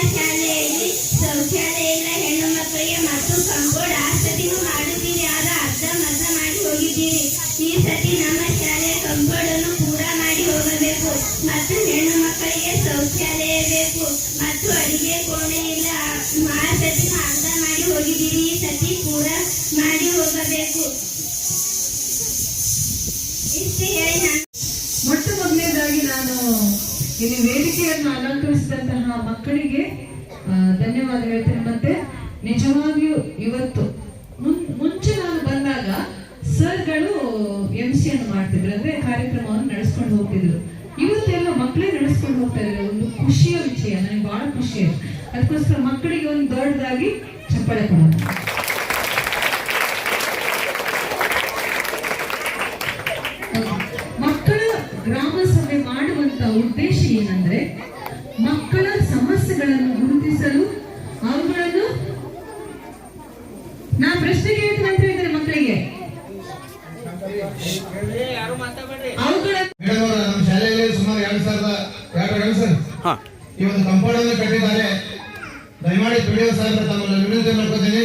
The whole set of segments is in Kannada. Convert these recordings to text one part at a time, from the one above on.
my channel. ವೇದಿಕೆಯನ್ನು ಅಲಂಕರಿಸಿದಂತಹ ಮಕ್ಕಳಿಗೆ ಧನ್ಯವಾದ ಹೇಳ್ತೇನೆ. ಮತ್ತೆ ನಿಜವಾಗಿಯೂ ಇವತ್ತು ಮುಂಚೆ ನಾನು ಬಂದಾಗ ಸರ್ಗಳು ಎಂ ಸಿ ಅನ್ನು ಮಾಡ್ತಿದ್ರು. ಅಂದ್ರೆ ಕಾರ್ಯಕ್ರಮವನ್ನು ನಡೆಸ್ಕೊಂಡು ಹೋಗ್ತಿದ್ರು. ಇವತ್ತೆಲ್ಲ ಮಕ್ಕಳೇ ನಡೆಸ್ಕೊಂಡು ಹೋಗ್ತಾ ಇದ್ದಾರೆ ಒಂದು ಖುಷಿಯ ವಿಷಯ. ನನಗೆ ಬಹಳ ಖುಷಿ ಅದಕ್ಕೋಸ್ಕರ ಮಕ್ಕಳಿಗೆ ಒಂದು ದೊಡ್ಡದಾಗಿ ಚಪ್ಪಳೆ ಕೊಡೋಣ. ಉದ್ದೇಶ ಏನಂದ್ರೆ ಮಕ್ಕಳ ಸಮಸ್ಯೆಗಳನ್ನು ಗುರುತಿಸಲು ಅವುಗಳನ್ನು ನಾ ಪ್ರಶ್ನೆ ಕೇಳ್ತೀನಿ ಅಂತ ಹೇಳಿದ್ರೆ ಮಕ್ಕಳಿಗೆ. ಅವುಗಳ ನಮ್ಮ ಶಾಲೆಯಲ್ಲಿ ಸುಮಾರು ಎರಡು ಸಾವಿರದ ಎರಡು ಸರ್. ಈ ಒಂದು ಕಂಪೌಂಡ್ ಅನ್ನು ಕಟ್ಟಿದ್ದಾರೆ. ದಯಮಾಡಿ ಪಿಡಿಒ ಸಾಹೇಬ್ರ ತಮ್ಮಲ್ಲಿ ವಿನಂತಿ ಮಾಡ್ಕೋತೀನಿ.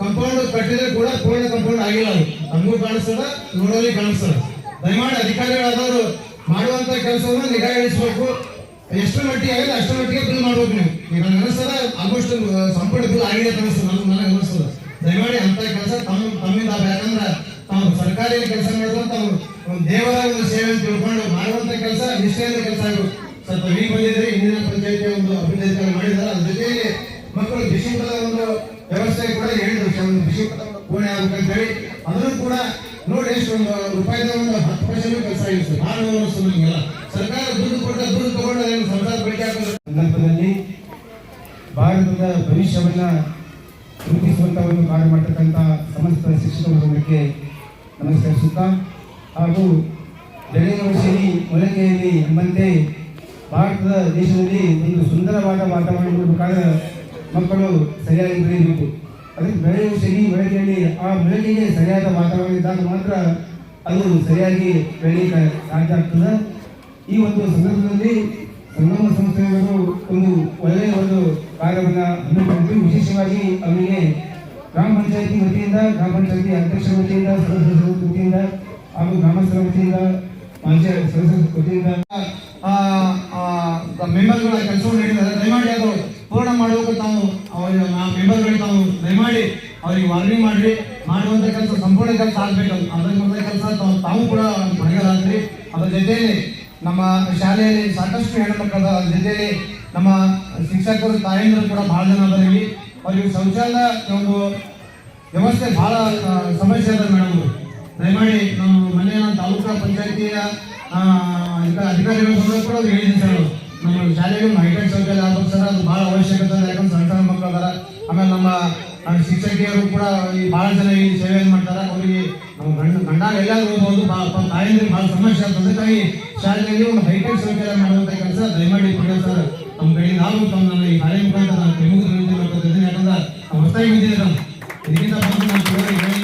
ಕಂಪೌಂಡ್ ಕಟ್ಟಿದ್ರೆ ಕೂಡ ಪೂರ್ಣ ಕಂಪೌಂಡ್ ಆಗಿಲ್ಲ ಅದು. ನಮಗೂ ಕಾಣಿಸ್ತದ ನೋಡೋಲಿ ಕಾಣಿಸ್ತದ. ದಯಮಾಡಿ ಅಧಿಕಾರಿಗಳಾದವರು ಕೆಲಸವನ್ನು ನಿಗಾ ಇಳಿಸಬೇಕು. ಎಷ್ಟು ಮಟ್ಟಿಗೆ ಆಗಿದೆ ಅಷ್ಟು ಮಟ್ಟಿಗೆ ಫಿಲ್ ಮಾಡ್ಬೇಕು ನೀವು. ಈಗ ನನಗೆ ಅನಿಸ್ತದ ಆಲ್ಮೋಸ್ಟ್ ಸಂಪೂರ್ಣ ಬಿಲ್ ಆಗಿದೆ ಅಂತ ಅನಿಸ್ತದೆ. ನನಗೆ ಅನಿಸ್ತದ. ದಯಮಾಡಿ ಅಂತ ಕೆಲಸ ತಮ್ಮ ತಮ್ಮಿಂದ ಆಗ್ಬೇಕು. ಯಾಕಂದ್ರೆ ತಾವು ಸರ್ಕಾರಿ ಕೆಲಸ ಮಾಡಿದ್ರು ತಾವು ದೇವರ ಒಂದು ಸೇವೆ ಅಂತ ತಿಳ್ಕೊಂಡು ಮಾಡುವಂತ ಕೆಲಸ, ನಿಷ್ಠೆಯಿಂದ ಕೆಲಸ ಆಗಬೇಕು ಸ್ವಲ್ಪ ಈಗ ಬಂದಿದ್ರೆ ಇಂದಿನ ಪಂಚಾಯತಿ ಒಂದು ಕಾರ್ಯ ಮಾಡಿದ್ದಾರೆ. ಅದ್ರ ಜೊತೆಗೆ ಮಕ್ಕಳು ಬಿಸಿಯೂಟದ ಒಂದು ವ್ಯವಸ್ಥೆ ಕೂಡ ಹೇಳಿದ್ರು. ಬಿಸಿ ಬಿಸಿಯೂಟದ ಕೋಣೆ ಆಗ್ಬೇಕಂತ ಹೇಳಿ ಅದನ್ನು ಕೂಡ ನೋಡಿ ಎಷ್ಟು ಒಂದು ರೂಪಾಯಿದ ಒಂದು ಹತ್ತು ಆಗಿತ್ತು ನಾನು ನಿಮಗೆಲ್ಲ ಸರ್ಕಾರ ದುಡ್ಡು ಕೊಟ್ಟ ದುಡ್ಡು ತಗೊಂಡು ಸಂಸಾರ ಭಾರತದ ಭವಿಷ್ಯವನ್ನ ರೂಪಿಸುವಂತ ಒಂದು ಕಾರ್ಯ ಮಾಡತಕ್ಕಂಥ ಸಮಸ್ತ ಶಿಕ್ಷಕ ವರ್ಗಕ್ಕೆ ನಮಸ್ಕರಿಸುತ್ತಾ ಹಾಗೂ ಬೆಳೆಯುವ ಸಿರಿ ಮೊಳಕೆಯಲ್ಲಿ ಎಂಬಂತೆ ಭಾರತದ ದೇಶದಲ್ಲಿ ಒಂದು ಸುಂದರವಾದ ವಾತಾವರಣ ಇರಬೇಕಾದ್ರೆ ಮಕ್ಕಳು ಸರಿಯಾಗಿ ಬೆಳೆಯಬೇಕು. ಅದಕ್ಕೆ ಬೆಳೆಯುವ ಸಿರಿ ಮೊಳಕೆಯಲ್ಲಿ ಆ ಮೊಳಕೆಗೆ ಸರಿಯಾದ ವಾತಾವರಣ ಇದ್ದಾಗ ಮಾತ್ರ ಅದು ಸರಿಯಾಗಿ ಬೆಳೆಯಲಿಕ್ಕೆ ಸಾಧ್ಯ ಆಗ್ತದೆ ಈ ಒಂದು ಸಂದರ್ಭದಲ್ಲಿ ಸಂಗಮ ಸಂಸ್ಥೆಯವರು ಒಂದು ಒಳ್ಳೆಯ ಒಂದು ಕಾರ್ಯವನ್ನು ಹಮ್ಮಿಕೊಂಡಿದ್ದು ವಿಶೇಷವಾಗಿ ಅವರಿಗೆ ಗ್ರಾಮ ಪಂಚಾಯತಿ ವತಿಯಿಂದ, ಗ್ರಾಮ ಪಂಚಾಯತಿ ಅಧ್ಯಕ್ಷರ ವತಿಯಿಂದ, ಸದಸ್ಯರ ವತಿಯಿಂದ ಹಾಗೂ ಗ್ರಾಮಸ್ಥರ ವತಿಯಿಂದ, ಪಂಚಾಯತ್ ಸದಸ್ಯರ ವತಿಯಿಂದ ಮೆಂಬರ್ಗಳ ಕೆಲಸವನ್ನು ಹೇಳಿದ್ದಾರೆ ದಯಮಾಡಿ ಅದು ಪೂರ್ಣ ಮಾಡಬೇಕು ತಾವು ಅವರ ಮೆಂಬರ್ಗಳಿಗೆ ತಾವು ದಯಮಾಡಿ ಅವರಿಗೆ ವಾರ್ನಿಂಗ್ ಮಾಡ್ರಿ ಮಾಡುವಂತ ಕೆಲಸ ಸಂಪೂರ್ಣ ಕೆಲಸ ಆಗ್ಬೇಕು ಅದ್ರ ಕೆಲಸ ತಾವು ಕೂಡ ಮಾಡಿದಾದ್ರಿ ಅದ್ರ ಜೊತೆಯಲ್ಲಿ ನಮ್ಮ ಶಾಲೆಯಲ್ಲಿ ಸಾಕಷ್ಟು ಅದಾರ ಅದ್ರ ಜೊತೆಯಲ್ಲಿ ನಮ್ಮ ಶಿಕ್ಷಕರು ತಾಯಂದಿರು ಕೂಡ ಬಹಳ ಜನ ಅದರಲ್ಲಿ ಅವ್ರಿಗೆ ಶೌಚಾಲಯ ಒಂದು ವ್ಯವಸ್ಥೆ ಆ, ಸಮಸ್ಯೆ ಅದ ಮೇಡಮ್ ದಯಮಾಡಿ ನಾವು ಮೊನ್ನೆ ತಾಲೂಕು ತಾಲೂಕಾ ಪಂಚಾಯತಿಯ ಅಧಿಕಾರಿಗಳ ಬಂದಾಗ ಕೂಡ ಅದು ಹೇಳಿದ್ದೀನಿ ಸರ್ ನಮ್ಮ ಶಾಲೆಗೆ ಹೈಟೆಕ್ ಶೌಚಾಲಯ ಆಗ್ಬೇಕು ಸರ್ ಅದು ಬಹಳ ಅವಶ್ಯಕತೆ ಯಾಕಂದ್ರೆ ಸಣ್ಣ ಸಣ್ಣ ಮಕ್ಕಳು ಅದಾರ. ಆಮೇಲೆ ನಮ್ಮ ಶಿಕ್ಷಕಿಯರು ಕೂಡ ಈ ಬಹಳ ಜನ ಈ ಸೇವೆಯನ್ನು ಮಾಡ್ತಾರೆ ಅವರಿಗೆ ನಮ್ಮ ಗಂಡ ಗಂಡ ಎಲ್ಲಾದ್ರೂ ಹೋಗ್ಬೋದು. ಬಹಳ ಸಮಸ್ಯೆ ಆಗ್ತದೆ. ತಾಯಿ, ಶಾಲೆಯಲ್ಲಿ ಒಂದು ಹೈಟೆಕ್ ಶೌಚಾಲಯ ಮಾಡುವಂತ ಕೆಲಸ ದಯಮಾಡಿ ಕೊಡಿ ಸರ್. ನಮ್ಮ ಕಡೆಯಿಂದ ಆಗುತ್ತೆ ನನ್ನ ಈ ಶಾಲೆ ಮುಖಾಂತರ ನಾನು ಪ್ರಮುಖ ವಿನಂತಿ ಮಾಡ್ಕೊತಿದ್ದೀನಿ ಯಾಕಂದ್ರೆ ಹೊಸದಾಗಿ ಬಂದಿದ್ದೀವಿ ನಾವು ಇದಕ್ಕಿಂತ ಬಂದು ಕೊಡೋದು ಹೇಳಿ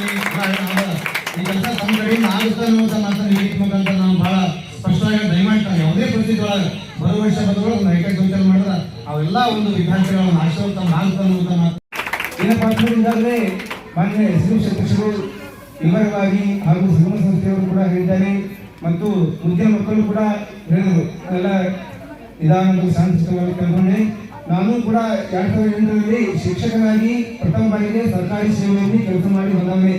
ಈ ಕೆಲಸ ತಮ್ಮ ಕಡೆಯಿಂದ ಆಗುತ್ತೆ ಅನ್ನುವಂಥ ಮಾತನ್ನು ಈ ಮುಖಾಂತರ ನಾವು ಬಹಳ ಸ್ಪಷ್ಟವಾಗಿ ದಯಮಾಡಿ ಯಾವುದೇ ಪರಿಸ್ಥಿತಿ ಒಳಗೆ ಬರುವ ವರ್ಷ ಬಂದವರು ಒಂದು ಹೈಟೆಕ್ ಶೌಚಾಲಯ ಮಾಡಿದ್ರೆ ಅವೆಲ್ಲ ಒಂದು ವಿದ್ಯಾರ್ಥಿಗಳ ಆಶೀರ್ವಾದ ತಮ್ಮ ಆಗುತ್ತೆ ಅನ್ನುವಂಥ ಮಾತು ಏನಪ್ಪ ಅಂತಂದ್ರೆ ಮಾನ್ಯ ಎಸ್ ಡಿ ಅಧ್ಯಕ್ಷರು ವಿವರವಾಗಿ ಹಾಗೂ ಸಂಘ ಸಂಸ್ಥೆಯವರು ಕೂಡ ಹೇಳಿದ್ದಾರೆ ಮತ್ತು ಮುಖ್ಯ ಮಕ್ಕಳು ಕೂಡ ಹೇಳಿದರು. ಎಲ್ಲ ನಿಧಾನವಾಗಿ ಶಾಂತಿಯುತವಾಗಿ ಕಲ್ಕೊಂಡೆ ನಾನು ಕೂಡ ಎರಡ್ ಸಾವಿರದ ಎಂಟರಲ್ಲಿ ಶಿಕ್ಷಕನಾಗಿ ಪ್ರಥಮ ಬಾರಿಗೆ ಸರ್ಕಾರಿ ಸೇವೆಯಲ್ಲಿ ಕೆಲಸ ಮಾಡಿ ಬಂದವನೇ.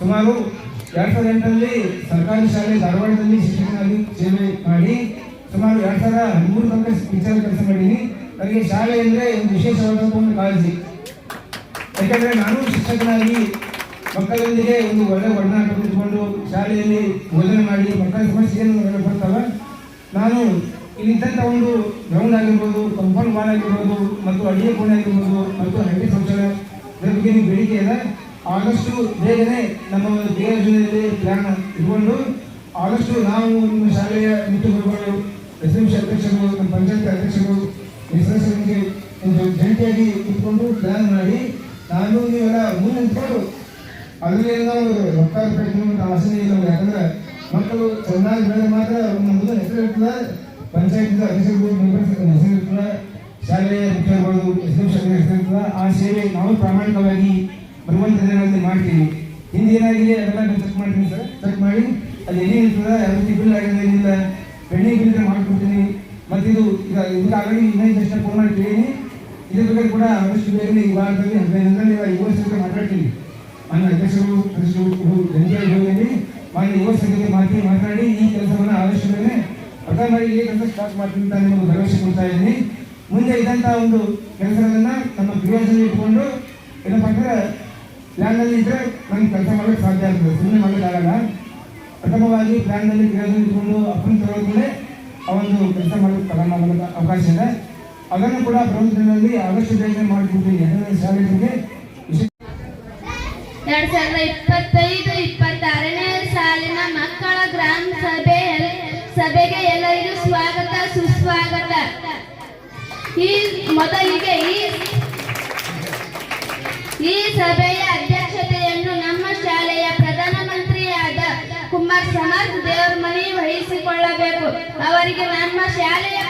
ಸುಮಾರು ಎರಡ್ ಸಾವಿರದ ಎಂಟರಲ್ಲಿ ಸರ್ಕಾರಿ ಶಾಲೆ ಧಾರವಾಡದಲ್ಲಿ ಶಿಕ್ಷಕನಾಗಿ ಸೇವೆ ಮಾಡಿ ಸುಮಾರು ಎರಡ್ ಸಾವಿರದ ಹದಿಮೂರು ತನಕ ಟೀಚರ್ ಕೆಲಸ ಮಾಡೀನಿ ನನಗೆ ಶಾಲೆ ಅಂದರೆ ಒಂದು ವಿಶೇಷವಾದಂಥ ಒಂದು ಕಾಳಜಿ. ಯಾಕೆಂದರೆ ನಾನು ಶಿಕ್ಷಕನಾಗಿ ಮಕ್ಕಳೊಂದಿಗೆ ಒಂದು ಒಳ್ಳೆ ಒಡನಾಟ ಇಟ್ಕೊಂಡು ಶಾಲೆಯಲ್ಲಿ ಬೋಧನೆ ಮಾಡಿ ಮಕ್ಕಳ ಸಮಸ್ಯೆಯನ್ನು ಬರ್ತಾವ. ನಾನು ಇಲ್ಲಿದ್ದಂಥ ಒಂದು ಗ್ರೌಂಡ್ ಆಗಿರ್ಬೋದು ಕಂಪೌಂಡ್ ವಾಲ್ ಆಗಿರ್ಬೋದು ಮತ್ತು ಅಡಿಗೆ ಕೋಣೆ ಆಗಿರ್ಬೋದು ಮತ್ತು ಹಳ್ಳಿ ಶೌಚಾಲಯ ಇದರ ಬಗ್ಗೆ ನೀವು ಬೇಡಿಕೆ ಇದೆ. ಆದಷ್ಟು ಬೇಗನೆ ನಮ್ಮ ಬೇರೆ ಜಿಲ್ಲೆಯಲ್ಲಿ ಪ್ಲಾನ್ ಇಟ್ಕೊಂಡು ಆದಷ್ಟು ನಾವು ನಮ್ಮ ಶಾಲೆಯ ಮುಖ್ಯ ಗುರುಗಳು ಎಸ್ ಎಂ ಸಿ ಅಧ್ಯಕ್ಷರು ನಮ್ಮ ಪಂಚಾಯತ್ ಅಧ್ಯಕ್ಷರು ಒಂದು ಜಂಟಿಯಾಗಿ ಇಟ್ಕೊಂಡು ಪ್ಲಾನ್ ಮಾಡಿ. ನಾನು ನೀವೆಲ್ಲ ಮುಂದೆ ನಿಂತ್ಕೊಂಡು ಅದರಲ್ಲಿ ನಾವು ರೊಕ್ಕ ಪ್ರಯತ್ನ ಆಸನೆ ಇಲ್ಲ. ಯಾಕಂದ್ರೆ ಮಕ್ಕಳು ಚೆನ್ನಾಗಿ ಬೆಳೆದ ಮಾತ್ರ ಮುಂದೆ ಹೆಸರು ಇರ್ತದೆ. ಪಂಚಾಯತ್ ಅಧ್ಯಕ್ಷರು ಮೆಂಬರ್ಸ್ ಹೆಸರು ಇರ್ತದೆ. ಶಾಲೆಯ ಮುಖ್ಯಗಳು ಹೆಸರು ಎಂ ಹೆಸರು ಇರ್ತದೆ. ಆ ಸೇವೆ ನಾವು ಪ್ರಾಮಾಣಿಕವಾಗಿ ಬರುವಂತ ದಿನಗಳಲ್ಲಿ ಮಾಡ್ತೀವಿ. ಹಿಂದೆ ಏನಾಗಿದೆ? ಅದೆಲ್ಲ ಚೆಕ್ ಮಾಡ್ತೀನಿ ಸರ್. ಚೆಕ್ ಮಾಡಿ. ಅಲ್ಲಿ ಎಲ್ಲಿ ಇರ್ತದೆ? ಯಾವ ಬಿಲ್ ಆಗಿದೆ ಏನಿಲ್ಲ ಪೆಂಡಿಂಗ್ ಬಿಲ್ ಮಾಡ್ಕೊಡ್ತೀನಿ. ಮತ್ತು ಇದು ಇದಕ್ಕೆ ಆಲ್ರೆಡಿ ಇನ್ನೊಂದು ತಕ್ಷಣ ಫೋನ್ ಮಾಡಿ ಕೇಳಿ ಇದ್ರ ಬಗ್ಗೆ ಕೂಡ ಆದಷ್ಟು ಬೇಗನೆ ಈ ವಾರದಲ್ಲಿ, ಹದಿನೈದು ದಿನದಲ್ಲಿ ಸಂಘ ಮಾತಾಡ್ತೀನಿ. ಮಾನ್ಯ ಅಧ್ಯಕ್ಷರು ರಂಜಾಯಿ ಹೋಗಿ ಮಾನ್ಯ ಯುವ ಸಂಘಕ್ಕೆ ಮಾತಿ ಮಾತನಾಡಿ ಈ ಕೆಲಸವನ್ನು ಆದಷ್ಟು ಪ್ರಧಾನ ಪ್ರಥಮವಾಗಿ ಈ ಕೆಲಸ ಸ್ಟಾರ್ಟ್ ಮಾಡ್ತೀನಿ ಅಂತ ನಿಮಗೆ ಭರವಸೆ ಕೊಡ್ತಾ ಇದ್ದೀನಿ. ಮುಂದೆ ಇದ್ದಂಥ ಒಂದು ಕೆಲಸಗಳನ್ನ ನಮ್ಮ ಗೃಹದಲ್ಲಿ ಇಟ್ಕೊಂಡು ಏನಪ್ಪ ಅಂದ್ರೆ ಪ್ಲಾನ್ನಲ್ಲಿ ಇದ್ದರೆ ನಮ್ಗೆ ಕೆಲಸ ಮಾಡೋಕ್ಕೆ ಸಾಧ್ಯ ಆಗ್ತದೆ. ಸುಮ್ಮನೆ ಮಾಡೋಕ್ಕಾಗಲ್ಲ ಪ್ರಥಮವಾಗಿ ಪ್ಲ್ಯಾನ್ನಲ್ಲಿ ಗೃಹದಲ್ಲಿ ಇಟ್ಕೊಂಡು ಅಪ್ಪನ ತರೋದ್ಮೇಲೆ ಆ ಒಂದು ಕೆಲಸ ಮಾಡೋಕ್ಕೆ ಪ್ರಾರಂಭ ಮಾಡೋಕ್ಕೆ ಅವಕಾಶ ಇದೆ. ಅದನ್ನು ಕೂಡ ಪ್ರಮುಖದಲ್ಲಿ ಆದಷ್ಟು ಬೇಗ ಮಾಡಿಕೊಡ್ತೀನಿ ಯಾಕಂದರೆ ಶಾಲೆಗಳಿಗೆ ಎರಡ್ ಸಾವಿರದ ಇಪ್ಪತ್ತೈದು, ಇಪ್ಪತ್ತಾರನೇ ಸಾಲಿನ ಮಕ್ಕಳ ಗ್ರಾಮ ಸಭೆ ಸಭೆಗೆ ಎಲ್ಲರಿಗೂ ಸ್ವಾಗತ, ಸುಸ್ವಾಗತ. ಈ ಮೊದಲಿಗೆ ಈ ಈ ಸಭೆಯ ಅಧ್ಯಕ್ಷತೆಯನ್ನು ನಮ್ಮ ಶಾಲೆಯ ಪ್ರಧಾನಮಂತ್ರಿಯಾದ ಕುಮಾರ್ ಸಮರ್ಥ್ ದೇವರಮನಿ ವಹಿಸಿಕೊಳ್ಳಬೇಕು. ಅವರಿಗೆ ನಮ್ಮ ಶಾಲೆಯ